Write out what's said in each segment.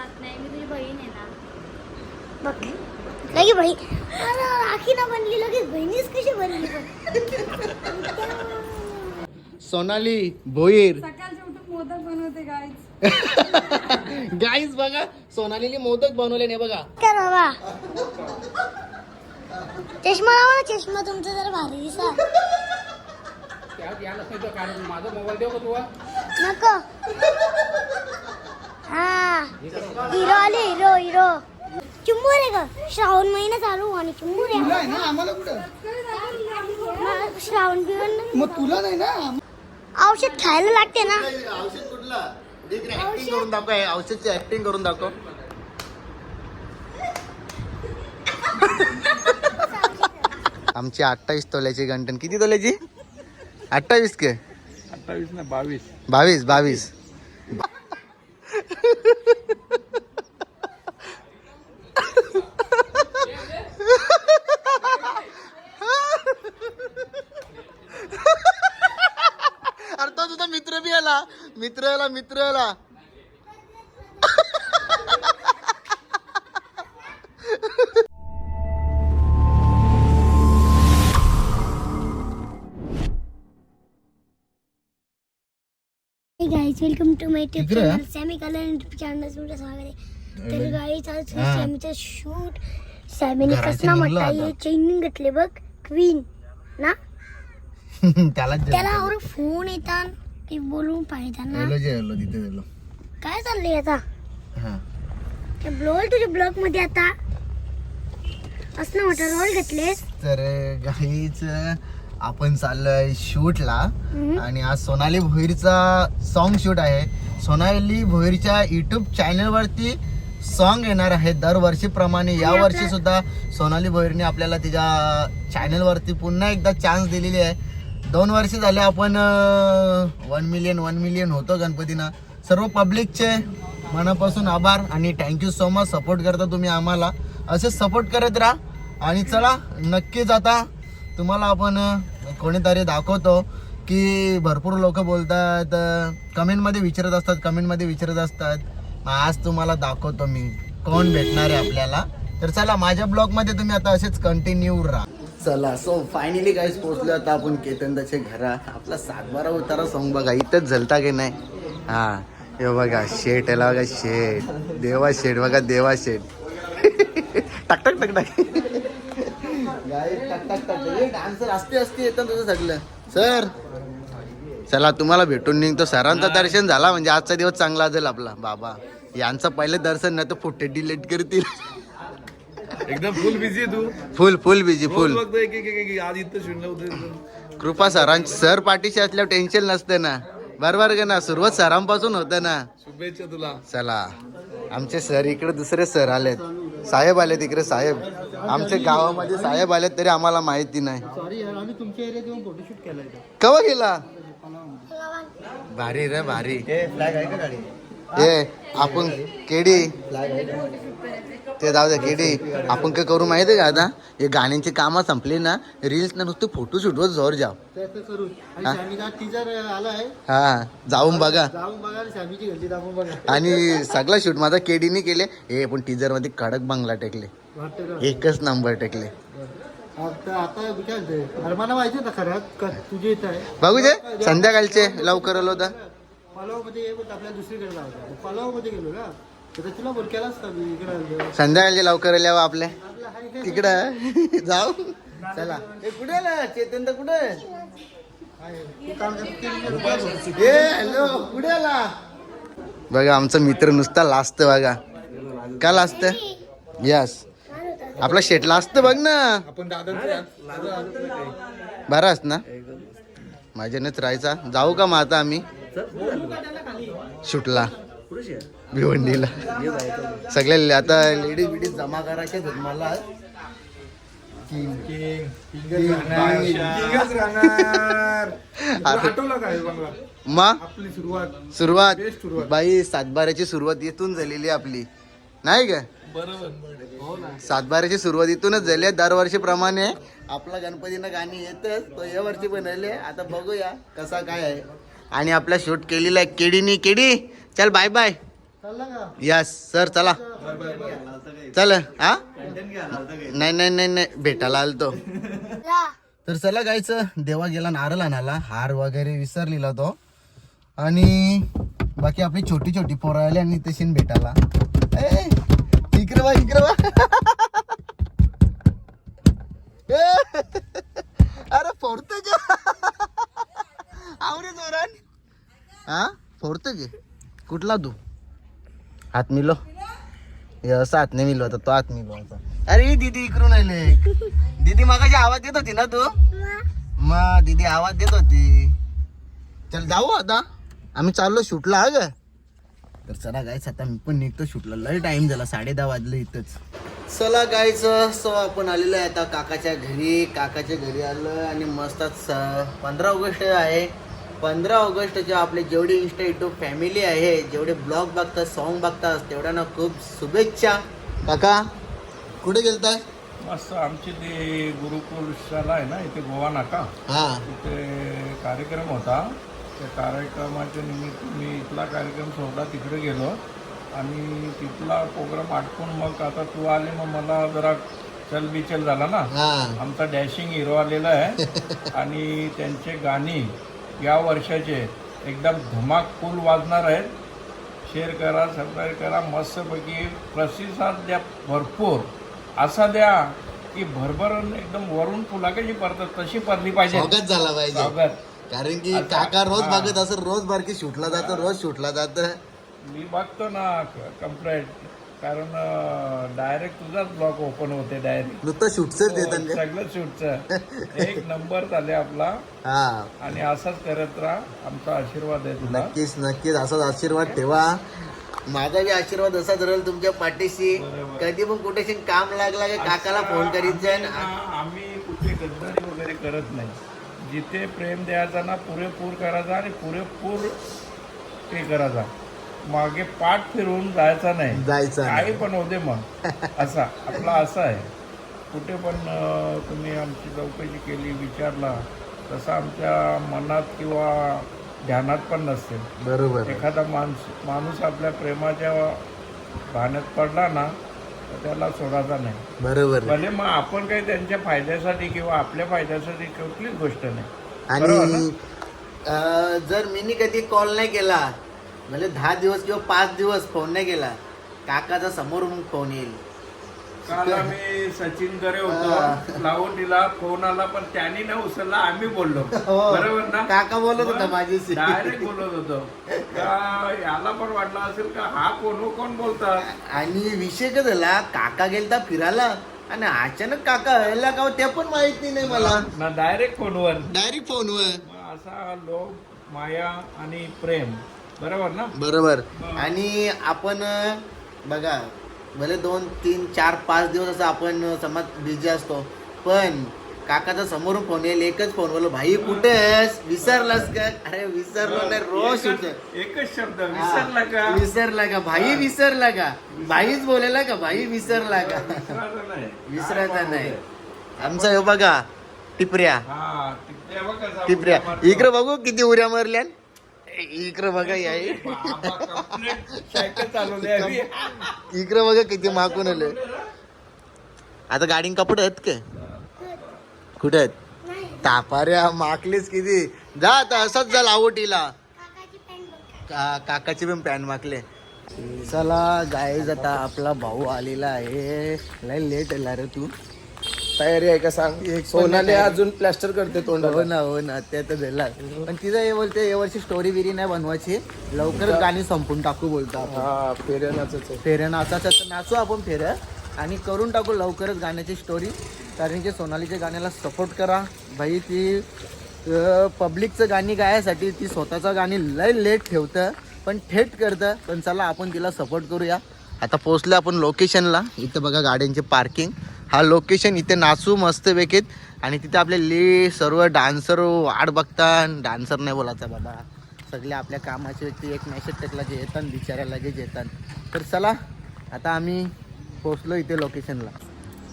जात नाही. मी तुझी बहीण आहे ना. बघ लगे बहीण. अरे राखी ना बनली लगेच बहिणीच कशी बनली? सोनाली भोईर. सकाळचे उठून मोदक बनवते गाईच गाईज बघा सोनालीने मोदक बनवले नाही बघा. काय बाबा? चष्मा लावा ना चष्मा तुमचा जरा भारी दिसा. माझा मोबाईल देऊ का तुला? नको. हा हिरो आले हिरो हिरो चिंबूर आहे का श्रावण महिना चालू आणि चिंबूर आहे ना आम्हाला कुठं मग श्रावण बिवण नाही. मग तुला नाही ना औषध खायला लागते ना औषध कुठला ऍक्टिंग करून दाखव हे औषधची ऍक्टिंग करून दाखव आमची अठ्ठावीस तोल्याची गंटन किती तोल्याची अठ्ठावीस के अठ्ठावीस ना बावीस बावीस बावीस अरे तो तुझा मित्र बी आला मित्र आला मित्र आला गाईज वेलकम टू माय आहे? Channel Sammy colour YouTube channel तुमचं स्वागत आहे तर गाईज आज. सॅमीचं शूट सॅमीने निघलो म्हटलं. हे चेनिंग घेतले बघ क्वीन ना त्याला त्याला और फोन येतात बोलून पाहिजे ना जे तिथे काय चाललंय आता? हा. ते तुझ्या ब्लॉगमध्ये आता. असं म्हटलं रोल घेतलेस? तर गाईच आपण चाललोय शूटला. आणि आज सोनाली भोईरचा सॉन्ग शूट आहे. सोनाली भोईरच्या युट्यूब चॅनल वरती सॉन्ग येणार आहे दरवर्षीप्रमाणे. या वर्षी सुद्धा सोनाली भोईरने आपल्याला तिच्या चॅनल वरती पुन्हा एकदा चान्स दिलेली आहे. दोन वर्ष झाले आपण वन मिलियन वन मिलियन होतो गणपतीनं. सर्व पब्लिकचे मनापासून आभार आणि थँक्यू सो मच सपोर्ट करता तुम्ही आम्हाला. असे सपोर्ट करत राहा आणि चला नक्कीच आता तुम्हाला आपण कोणीतरी दाखवतो की भरपूर लोक बोलतात कमेंटमध्ये विचारत असतात कमेंटमध्ये विचारत असतात. आज तुम्हाला दाखवतो मी. कोण भेटणार आहे आपल्याला? तर चला माझ्या ब्लॉगमध्ये तुम्ही आता असेच कंटिन्यू राहा. चला सो फायनली काहीच पोहोचलो आता आपण केतनदाच्या घरा. आपला सातबारा उतारा सॉंग बघा. इथंच झलता की नाही? हा. हे बघा शेट याला बघा शेट देवा शेट बघा देवा शेट टक टक टक टक. गाय टक टक टक. डान्सर असते असते येतं तुझं सगळं. सर चला तुम्हाला भेटून निघतो. सरांचं दर्शन झाला म्हणजे आजचा दिवस चांगला जाईल आपला. बाबा यांचं पहिलं दर्शन नाही तर फुटे डिलीट करतील. एकदम फुल बिझी तू. फुल फुल बिजी फुल फक्त एक एक एक- एक आज इथं शून्य होतं कृपा सरांची सर पाठीशी असल्यावर टेन्शन नसतं ना. बरोबर का ना? सुरुवात सरांपासून होतं ना. शुभेच्छा तुला. चला. आमचे सर इकडे दुसरे सर आलेत. साहेब आलेत इकडे साहेब. आमच्या गावामध्ये साहेब आलेत तरी आम्हाला माहिती नाही. सॉरी यार आम्ही तुमच्या एरियात येऊन फोटोशूट केलाय. कवा गेला? भारी रे भारी. फ्लॅग आहे का गाडी? ए आपण केडी. ते जाऊ द्या केडी. आपण काय करू माहिती का आता? हे गाण्यांची कामं संपली ना रील्स ना नुसते फोटो शूटवर जोर जाव. आणि हा? हा जाऊन बघा. आणि सगळा शूट माझा केडीने केले. हे पण टीजरमध्ये कडक बंगला टेकले? एकच नंबर टेकले. बघू दे. संध्याकाळचे लवकर आलो होता पलावमध्ये ये पण आपल्याला दुसरीकडे जायचं पलावमध्ये गेलो ना तर तुला बोल केलास का मी इकडे आलो? संध्याकाळचे लवकर आल्यावर आपले. आपलं हाय काय? तिकडं जाऊ. चला. कुठे आला? चेतन तर कुठे. ए हॅलो कुठे आला? बघा आमचा मित्र नुसता लाजत बघा. का लाजत यस. आपला शेट लाजत बघ ना. आपण दादा बराच ना? माझ्यानेच राहायचा. जाऊ का मग आता आम्ही? शूटला भिवंडीला. सगळे आता लेडीज बिडीज जमा करायचे आहेत मला अरे, आठवलं काय बंगला? मग आपली सुरुवात. बाई सातबाऱ्याची सुरुवात इथून झालेली आहे आपली. नाही का? बरोबर. सातबाऱ्याची सुरुवात इथूनच झाली आहे. दरवर्षीप्रमाणे आपला गणपतीनं गाणी येतच तो या वर्षी बनवले. आता बघूया कसा काय आहे. आणि आपला शूट केलेला आहे केडीनी केडी. चल बाय बाय यस सर चला. चल हा? नाही नाही नाही नाही. भेटायला आलतो. ला. तर चला गायचं देवा गेला नारळ आणायला. हार वगैरे विसरलेला तो. आणि बाकी आपली छोटी छोटी पोरं आली आणि तशी भेटायला. ए, इकडे बा इकडे बा अरे फोडतो का आवरे जोरान हा? फोडतो की? कुठला तू? हात मिलो. हे असं हात नाही मिलो होता तो हात मिलो होता अरे दीदी इकडून आले. दीदी मागाची आवाज देत होती ना तू? मग दीदी आवाज देत होती. चल जाऊ आता. आम्ही चाललो शूटला हा ग. तर चला गायच आता मी पण निघतो शूटला. लय टाइम झाला साडे दहा वाजले इथंच. चला गायच सो आपण आलेलो आहे आता काकाच्या घरी. काकाच्या घरी आलं आणि मस्त पंधरा ऑगस्ट आहे. पंधरा ऑगस्टच्या आपले जेवढे इंस्टा युट्यूब फॅमिली आहे जेवढे ब्लॉग बघतात सॉन्ग बघतात तेवढ्यांना खूप शुभेच्छा. काका कुठे गेलताय? मस्त आमची ती गुरुकुल शाळा आहे ना इथे गोवा नाका. हा. तिथे कार्यक्रम होता. त्या कार्यक्रमाच्या निमित्त मी इथला कार्यक्रम सोडला तिकडे गेलो. आणि तिथला प्रोग्राम आटपून मग आता तू आले मग मला जरा चल बिचल झाला ना. आमचा डॅशिंग हिरो आलेला आहे. आणि त्यांचे गाणी या वर्षाचे एकदम धमाकूल वाजणार आहेत. शेअर करा सबस्क्राईब करा मस्तपैकी प्रतिसाद द्या भरपूर. असा द्या की भरभरून एकदम वरून फुलाकाची पडतात तशी पडली पाहिजे. झाला पाहिजे. कारण की आता- काका रोज हा. बघत असं रोज बारकी शूटला जातं रोज शूटला जातं. मी बघतो ना कम्प्लेट. कारण डायरेक्ट तुझाच ब्लॉग ओपन होते डायरेक्ट नुसतं शूटच देतात का? सगळं शूटचं. एक नंबर झाले आपला. हा. आणि असाच करत राहा. आमचा आशीर्वाद आहे तुला. नक्कीच नक्कीच. असाच आशीर्वाद ठेवा. माझा बी आशीर्वाद असाच राहील तुमच्या पाठीशी. कधी पण कुठेशी काम लागला की काकाला फोन करीत जाईन आम्ही कुठे गद्दारी वगैरे करत नाही. जिथे प्रेम द्यायचा ना पुरेपूर करायचा आणि पुरेपूर ते करायचा. मागे पाठ फिरवून जायचा नाही. जायचं काही पण होते मग. असा आपला असा आहे. कुठे पण अं, तुम्ही आमची चौकशी केली विचारला तसं आमच्या मनात किंवा ध्यानात पण नसते बरोबर. एखादा माणूस माणूस आपल्या प्रेमाच्या भाण्यात पडला ना तर त्याला सोडायचा नाही. बरोबर. भले मग आपण काही त्यांच्या फायद्यासाठी किंवा आपल्या फायद्यासाठी कुठलीच गोष्ट नाही? आणि अं, जर मीनी कधी कॉल नाही केला म्हणजे दहा दिवस किंवा पाच दिवस फोन नाही केला. काकाचा समोरून फोन येईल. काल आम्ही सचिन करे होतो. लावून दिला फोन आला पण त्यांनी ना उचलला आम्ही बोललो. हो. बरोबर ना? काका बोलत होता माझ्याशी. डायरेक्ट बोलत होतो. याला पण वाटलं असेल का हा कोण हो, कोण बोलतात आणि विषय काय झाला? काका गेलता फिरायला आणि अचानक काका व्हायला का ते पण माहिती नाही मला. ना डायरेक्ट फोनवर डायरेक्ट फोनवर असा लोभ माया आणि प्रेम. बरोबर ना? बरोबर. आणि आपण बघा भले दोन तीन चार पाच दिवस असं आपण समज बिझी असतो पण काकाचा समोरून फोन येईल एकच फोन बोललो भाई कुठे विसरलास का? अरे विसरलो नाही रोज एकच- शब्द विसरला का? विसरला का? भाई विसरला का? भाईच बोलायला का? भाई विसरला का? विसरायचं नाही. विसरायचा नाही. आमचा हे बघा टिपऱ्या. हा बघ टिपऱ्या. इकडे बघू किती उड्या मारल्या इकडे बघा याई सायकल चालवली. इकडे बघा किती माकून आले. आता गाडी कपडे आहेत काय? कुठे आहेत? तापाऱ्या माकलीच किती? जा आता असंच जा लावटीला. का काकाची पण पॅन्ट माकले चला गायज आता आपला भाऊ आलेला आहे. लय लेट आला रे तू. तयारी आहे का सांग? सोनाने अजून प्लॅस्टर करते हो तोंडाला ना हो ना ते तर झाला पण तिचं हे बोलते या वर्षी स्टोरी बिरी नाही बनवायची. लवकरच गाणी संपून टाकू बोलतो हा फेऱ्या नाचाचं तर नाचू आपण फेऱ्या. आणि करून टाकू लवकरच गाण्याची स्टोरी कारण की सोनालीच्या गाण्याला सपोर्ट करा. भाई ती पब्लिकचं गाणी गायसाठी ती स्वतःचं गाणी लय लेट ठेवतं पण थेट करतं. पण चला आपण तिला सपोर्ट करूया. आता पोचलो आपण लोकेशनला इथं बघा गाड्यांचे पार्किंग हा लोकेशन इथे नाचू मस्त बेकेत आणि तिथे आपले ले सर्व डान्सर वाट बघतात डान्सर नाही बोलायचा बाबा. सगळे आपल्या कामाचे व्यक्ती एक मॅसेज टाकला जे येतात बिचाऱ्या लगेच येतात तर चला आता आम्ही पोचलो इथे लोकेशनला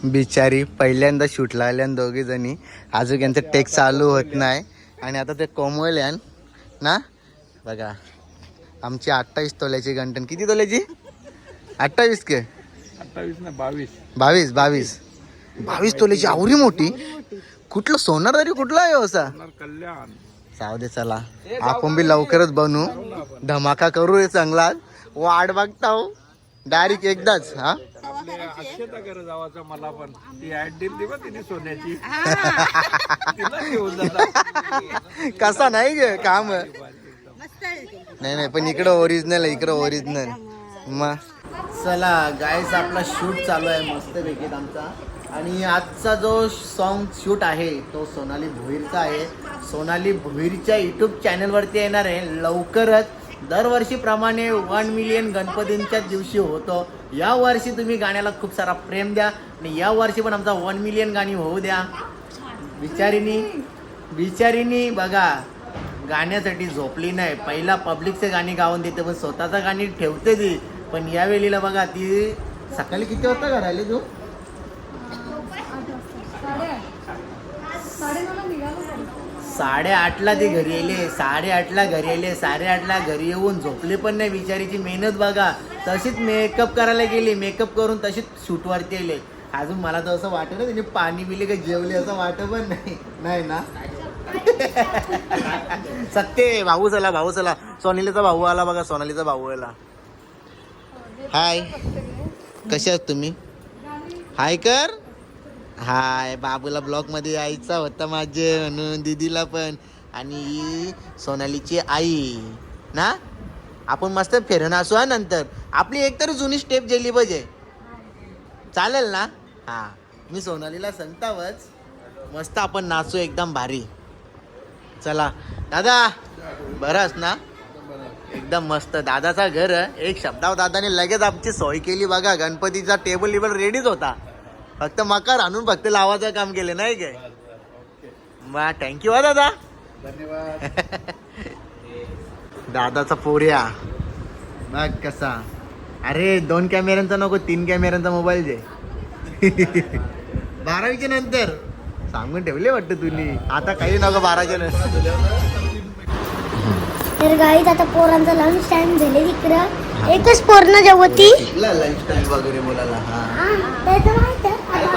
बिचारी पहिल्यांदा शूटला आल्या दोघे जणी. अजून यांचं टेक चालू होत नाही. आणि आता ते कोमवल्यान ना? बघा आमची अठ्ठावीस तोल्याची गंटन किती तोल्याची? अठ्ठावीस के? अठ्ठावीस ना बावीस. बावीस बावीस. बावीस तोल्याची आवरी मोठी. कुठलं सोनार तरी कुठला आहे हो असा? कल्याण. जाऊ दे चला. आपण बी लवकरच बनू. धमाका करू रे चांगला वाट बघता हो. डायरेक्ट एकदाच हा? आपले अक्षता कर जावाचा मला पण. ती ऍड दिली बा तिने सोन्याची. तिला घेऊन जाता कसा नाही गे काम? नाही नाही पण इकडं ओरिजिनल आहे इकडं ओरिजिनल मग. चला गायस आपला शूट चालू आहे. मस्त पैकी आमचा. आणि आजचा जो सॉन्ग शूट आहे तो सोनाली भुईरचा आहे. सोनाली भुईरच्या युट्यूब चॅनलवरती येणार आहे. लवकरच दरवर्षीप्रमाणे वन मिलियन गणपतींच्या दिवशी होतो. या वर्षी तुम्ही गाण्याला खूप सारा प्रेम द्या आणि या वर्षी पण आमचा वन मिलियन गाणी होऊ द्या. बिचारीनी बिचारीनी बघा गाण्यासाठी झोपली नाही. पहिला पब्लिकचे गाणी गाऊन देते पण स्वतःचं गाणी ठेवते ती. पण या वेळेला बघा ती सकाळी किती वाजता घराली तू? साडेआठला ते घरी येले साडेआठला घरी येले साडेआठला घरी येऊन झोपले पण नाही बिचारीची मेहनत बघा. तशीच मेकअप करायला गेली मेकअप करून तशीच शूटवरती येले अजून मला तर असं वाटत ना त्यांनी पाणी पिले का जेवले असं वाटत पण नाही. नाही ना? सत्य भाऊ चला भाऊ चला. सोनालीचा भाऊ आला बघा सोनालीचा भाऊ आला. हाय कसे आहात तुम्ही? हाय कर. हाय बाबूला ब्लॉकमध्ये यायचा होता माझे म्हणून दीदीला पण. आणि ही सोनालीची आई ना? आपण मस्त फिरून असू हा नंतर. आपली एकतर जुनी स्टेप गेली पाहिजे. चालेल ना? हा. मी सोनालीला सांगतावच. मस्त आपण नाचू एकदम भारी. चला. दादा बरंच ना? एकदम मस्त. दादाचा घर एक शब्दावर दादाने लगेच आमची सोय केली बघा. गणपतीचा टेबल टेबल रेडीच होता. फक्त मकार आणून फक्त लावायचं काम केलं नाही काय? मग थँक्यू हा दादा. दादाचा पोऱ्या बघ कसा. अरे दोन कॅमेऱ्यांचा नको तीन कॅमेऱ्यांचा मोबाईल दे. बारावीच्या नंतर. सांगून ठेवले वाटतं तुम्ही आता काही नको बाराच्या नंतर. तर गाईत आता पोरांचा लंच टाइम झाले तिकडं एकच पोरनं जेवती लाईफस्टाईल वगैरे बोलायला हा.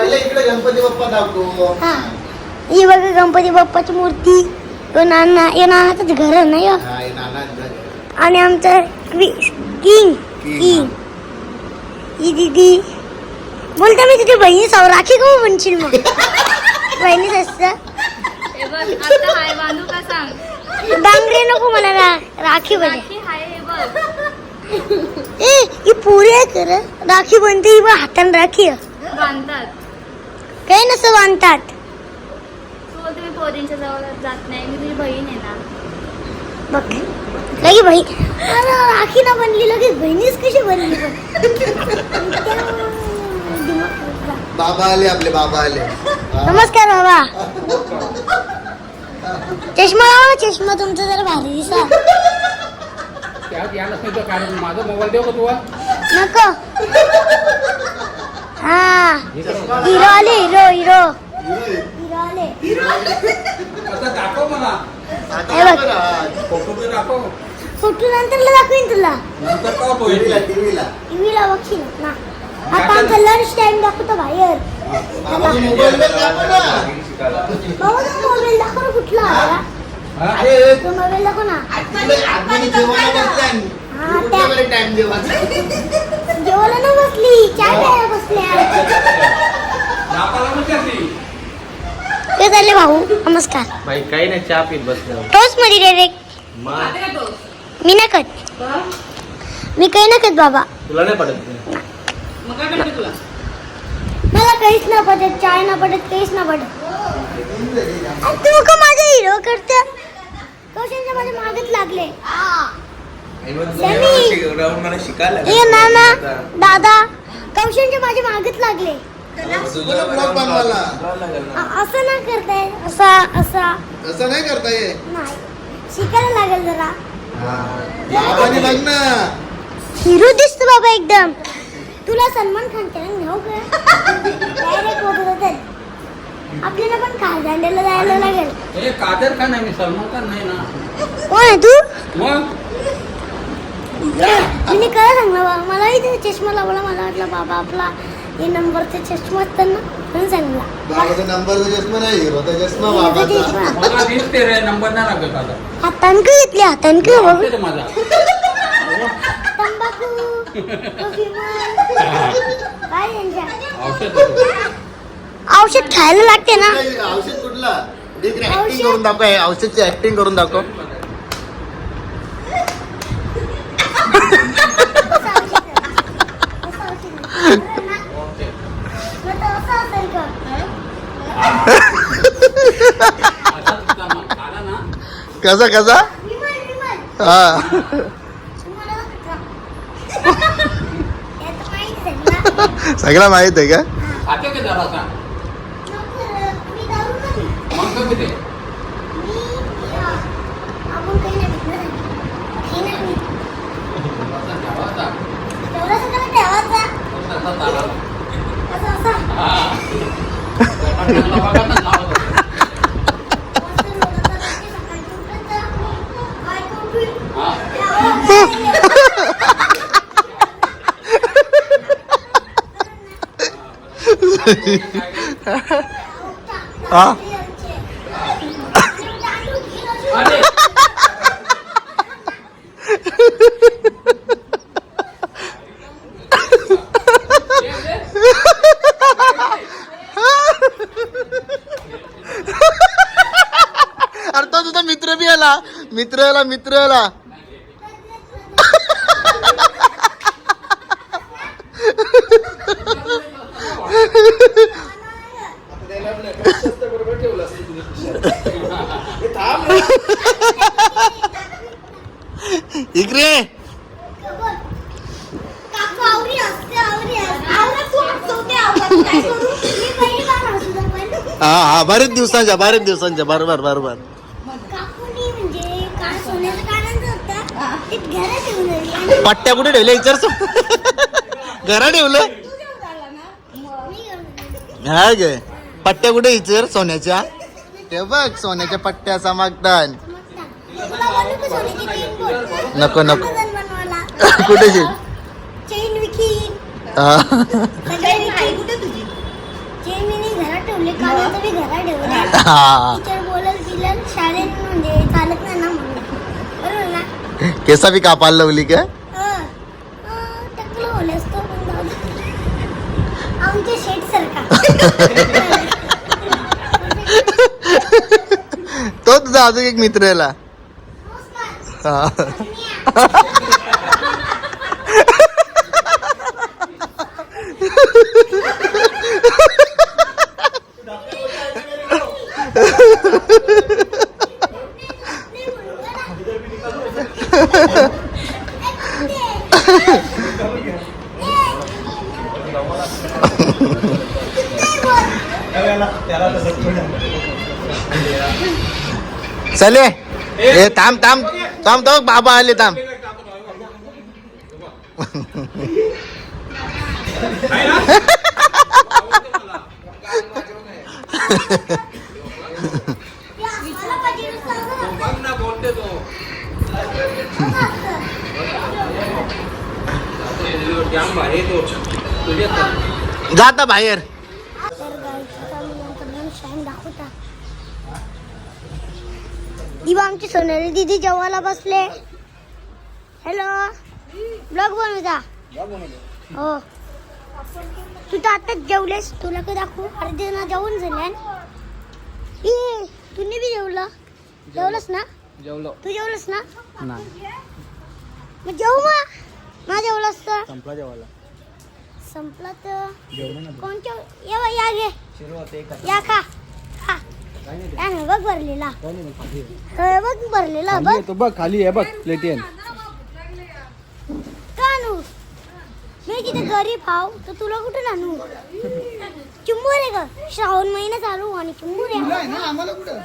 पहिले इकडे गणपती बाप्पा दाखवू. हा. ही बघा गणपती बाप्पाची मूर्ती. यो नाना यो नानाचंच घर आहे ना यो? हा, हे नानांचं. आणि आमचं किंग किंग. ही दीदी. बोलता मी तुझी बहिणी सौ राखी का म्हणशील मग. बहिणीच असतं हे बघ आता हाय बांधू का सांग? डांगरे नको मला रा- राखी बने. राखी हाय हे बघ. ए ही पुरी आहे कर राखी बनते ही बघ हाताने राखी आहे. बांधतात. काही नसं बांधतात तू बोलते मी पोरींच्या जवळ जात नाही. मी तुझी बहीण आहे ना. बघ लगे बहीण. अरे राखी ना बनली लगेच बहिणीच कशी बनली बाबा आले आपले बाबा आले. हा. नमस्कार बाबा. चष्मा लावा चष्मा तुमचा जरा भारी दिसा. त्यात कारण. माझा मोबाईल देऊ का तुला? नको. हा. हिरो आले हिरो हिरो. हिरो आले आता दाखव मला. हे बघ. फोटो तर दाखव. फोटो नंतरला दाखवीन तुला. नंतर का टीव्हीला टीव्हीला. टीव्हीला बघशील. ना. आता आमचा लंच टाइम दाखवतो बाहेर. मोबाईल दाखव ना. बाबा तो मोबाईल दाखव ना कुठला. आला अरे तो मोबाईल दाखव ना. जेवायला बसलाय. हा, कुठल्या त्या- बरं time जेवायचा? जेवायला ना बसली चाय प्यायला बसल्या. विचारली ते झाले भाऊ नमस्कार. भाई काही नाही चहा पीत बसलो. टोस्टमध्ये डायरेक्ट मी नाही खात. मी काही नाही खात बाबा. तुला नाही पडत मला काहीच ना पडत चाय ना पडत काहीच ना पडत तू का माझा हिरो करते? कौशलच्या माझ्या मागत लागले? ए नाना दादा कौशलच्या माझ्या मागत लागले. अ- असं ना करताय असा असा. असं नाही करता ये नाही. शिकायला लागेल जरा. बाबाने बघ ना. हिरो दिसतो बाबा एकदम. तुला सलमान खान डायरेक्ट होत होतं. आपल्याला पण खारदांड्याला जायला लागेल. हे कादर खान आहे मी सलमान खान नाही ना? कोण आहे तू? मग? मी काय सांगला बाबा मलाही ते चष्मा लावला मला वाटलं बाबा आपला हे नंबरचा चष्मा असतात ना म्हणून सांगला बाबाचा नंबरचा चष्मा नाही हिरोचा चष्मा बाबाचा. चष्मा. मला दिसते रे नंबर नाही लागत आता. हातान का घेतली हातान का बघ दिसते माझा. तंबाखू विमल. काय यांच्या? औषध. औषध खायला लागते ना. औषध कुठला? ऍक्टिंग औषध? करून दाखव औषधची ऍक्टिंग करून दाखव असाच होता मग. आला ना कसा कसा हा सगळं माहीत आहे का खाते का जरासा मग कमी ते असा ठेवायचा. तसा तारा. हा. चांगला बघा ना, लावत होता. हा. हा अरे अरे तो तुझा मित्र बी आला मित्र आला मित्र आला इकडे काकू आवरी असते आवरी असते आवरा तू हसवते आवरा काय करू मी पहिली बार हसू पण हा हा बरेच दिवसांच्या बरेच दिवसांच्या बरोबर बरोबर काकूनी म्हणजे काय सोन्याचं कानाचं होतं ते घरात ठेवून आली आणि पट्ट्या कुठे ठेवल्या विचारतो घरा ठेवलं तू घेऊन आला ना मी घेऊन आली. हा गे पट्ट्या कुठे विचार सोन्याच्या ते बघ सोन्याच्या पट्ट्याचा मागतात मग सांग. तुला बोलू का सोन्याची चेन बोल? नको नको Amazon बनवायला. कुठे चेन? चेन विकीन हा. सगळे केसा बी कापायला लावली का? तो तुझा अजून एक मित्र आला हा. चले. ए थांब थांब. थांब तो बाबा आले थांब. जाता बाहेर तर गाईचा मुलांकडून शाईन दाखवता दिवा आमची सोनाली दीदी जेवायला बसले. हॅलो ब्लॉग बनवता हो. तू तर आताच जेवलेस. तुला काय दाखवू? अर्धे ना जेवण झाल्यान ए तुम्ही बी जेवलं? जेवलंस ना? जेवलो. तू जेवलंस ना? नाही. मग जेवू मग ना जेवलंस तर. संपला जेवायला. संपला तर. कोणत्या या या घे. खा. बघ भरलेला. खाली. आहे. बघ भरलेला खाली बघ. आहे तो बघ खाली आहे बघ प्लेटियन का आणू मी तिथे गरीब हाव तर तुला कुठे आणू चिंबूर आहे का श्रावण महिना चालू आणि चिंबूर आहे ना आम्हाला कुठं?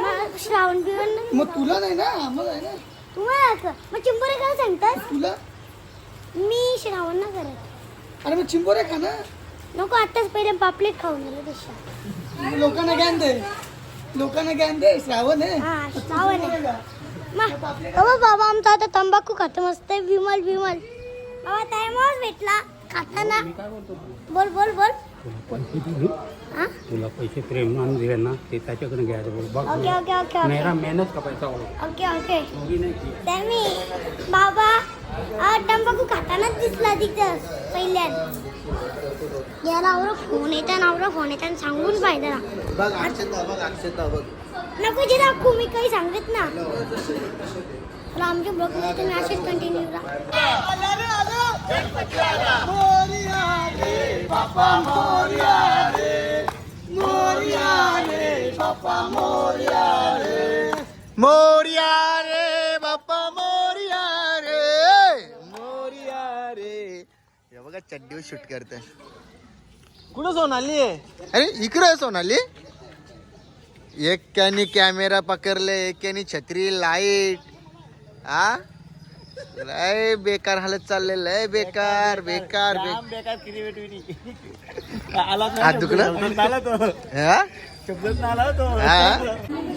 मग श्रावण बिवण. मग तुला नाही ना आम्हाला आहे ना. तुम्हाला का मग चिंबूर आहे का सांगतात तुला? मी श्रावण ना करत. अरे मग खा ना. नको आताच पहिले पापलेट खाऊन गेलो तशा लोकांना ज्ञान दे. लोकांना ज्ञान दे श्रावण आहे. हा श्रावण आहे. बाबा बाबा आमचा आता तंबाखू खातो मस्त विमल विमल. बाबा टायमावर भेटला. खाताना. बोल बोल बोल. हा? तुला पैसे प्रेमान दिले ना ते त्याच्याकडे घ्यायचं बोल. बघ ओके ओके ओके ओके. मेरा मेहनत का पैसा ओके ओके. त्यामी बाबा आ, तंबाखू खातानाच दिसला तिथं पहिल्यान याला आवडं फोन येतात आवडं फोन येतात सांगून फायदा ना. बघ अक्षता बघ अक्षता बघ. नको जे दाखवू मी काही सांगत ना. तर आमच्या तुम्ही असेच कंटिन्यू राहा मोर्या रे. हे बघा चड्डीवर शूट करते. कुठं सोनाली? आहे अरे इकडे आहे सोनाली. एक्क्यानी कॅमेरा पकडले एक्क्यानी छत्री लाइट. आ? लय बेकार हालत चालले लय बेकार बेकार बेकार. हात दुखलं? हा? हा?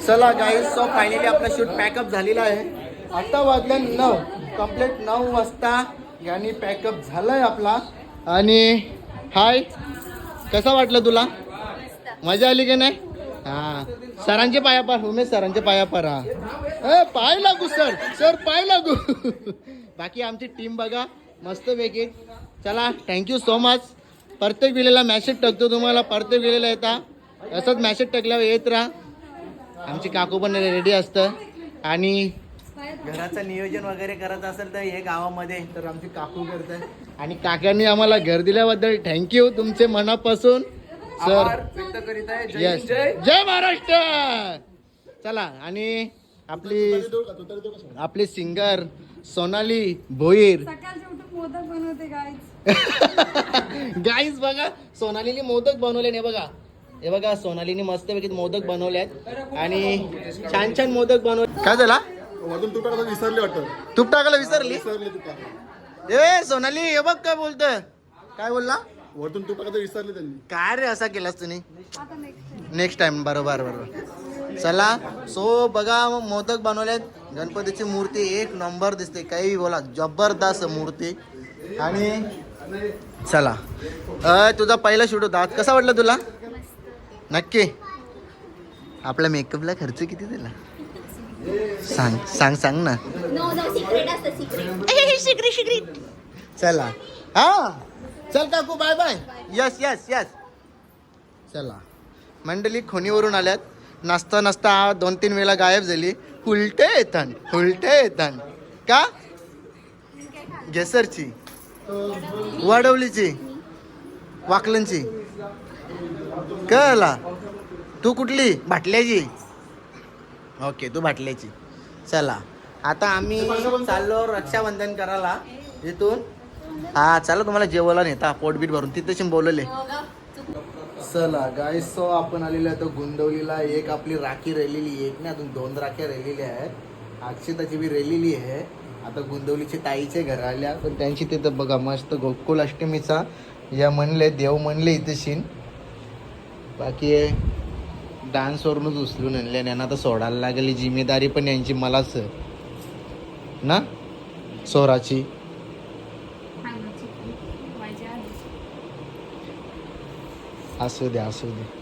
चला गाईज सो फायनली आपला शूट पॅकअप झालेला आहे. आता वाजल्या नऊ कंप्लीट नऊ वाजता. याने पॅकअप झालाय आपला. आणि हाय कसा वाटलं तुला? मजा आली की नाही? हा. सरांचे पाया पार उमेश सरांचे पाया पार हा. पाय लागू सर. सर पाय लागू. बाकी आमची टीम बघा. मस्त पैकी. चला थँक्यू सो मच प्रत्येक वेळेला मॅसेज टाकतो तुम्हाला. प्रत्येक वेळेला येता. असंच मॅसेज टाकल्यावर येत राहा. आमची काकू पण रेडी असतं. आणि घराचं नियोजन वगैरे करत असेल तर हे गावामध्ये. तर आमची काकू करते आणि काकांनी आम्हाला घर दिल्याबद्दल थँक्यू तुमचे मनापासून. सर व्यक्त करीत आहे. येस जय. महाराष्ट्र! चला आणि आपली आपली सिंगर सोनाली भोईर. गाईज बघा सोनालीने मोदक बनवले नाही बघा. हे बघा सोनालीने मस्तपैकी मोदक बनवलेत. आणि छान छान मोदक बनवले. काय झाला? वरून तू टाकलं विसरले वाटतं. तूप टाकायला विसरली ए सोनाली हे बघ काय बोलतोय. काय बोलला? वरतून तू टाकलं विसरले त्यांनी. काय रे असा केलास तुम्ही? नेक्स्ट टाइम बरोबर बरोबर. चला सो बघा मोदक बनवलेत. गणपतीची मूर्ती एक नंबर दिसते. काही बोला जबरदस्त मूर्ती. आणि चला. अ, तुझा पहिला शूट होता. आज कसा वाटला तुला? नक्की. आपल्या मेकअपला खर्च किती दिला सांग सांग सांग ना. नो नो सिक्रेट असतं सिक्रेट चला. हा. चल काकू bye bye yes yes yes चला. मंडळी खोनीवरून आल्यात. नाचता नाचता दोन तीन वेळा गायब झाली. उलटे येतान उलटे येतान का? गेसरची वाडवलीची वाकलनची कळला. तू कुठली? भाटल्याची. ओके तू भाटल्याची चला. आता आम्ही चाललो रक्षाबंधन करायला इथून. हा चला तुम्हाला जेवायला नेता पोटबीट भरून. तिथेशी बोलवले. चला गाय सो आपण आलेलो आहे तो गुंदवलीला एक आपली राखी राहिलेली एक नाही अजून दोन राख्या राहिलेल्या आहेत. अक्षताची बी राहिलेली आहे. आता गुंदवलीचे ताईचे घर आल्या पण त्यांची तिथं बघा मस्त गोकुल अष्टमीचा या म्हणले देव म्हणले इथे शिन. बाकी डान्सवरूनच उचलून आणले आणि यांना आता सोडायला लागली. जिम्मेदारी पण यांची मलाच. ना? सोराची असू दे असू दे.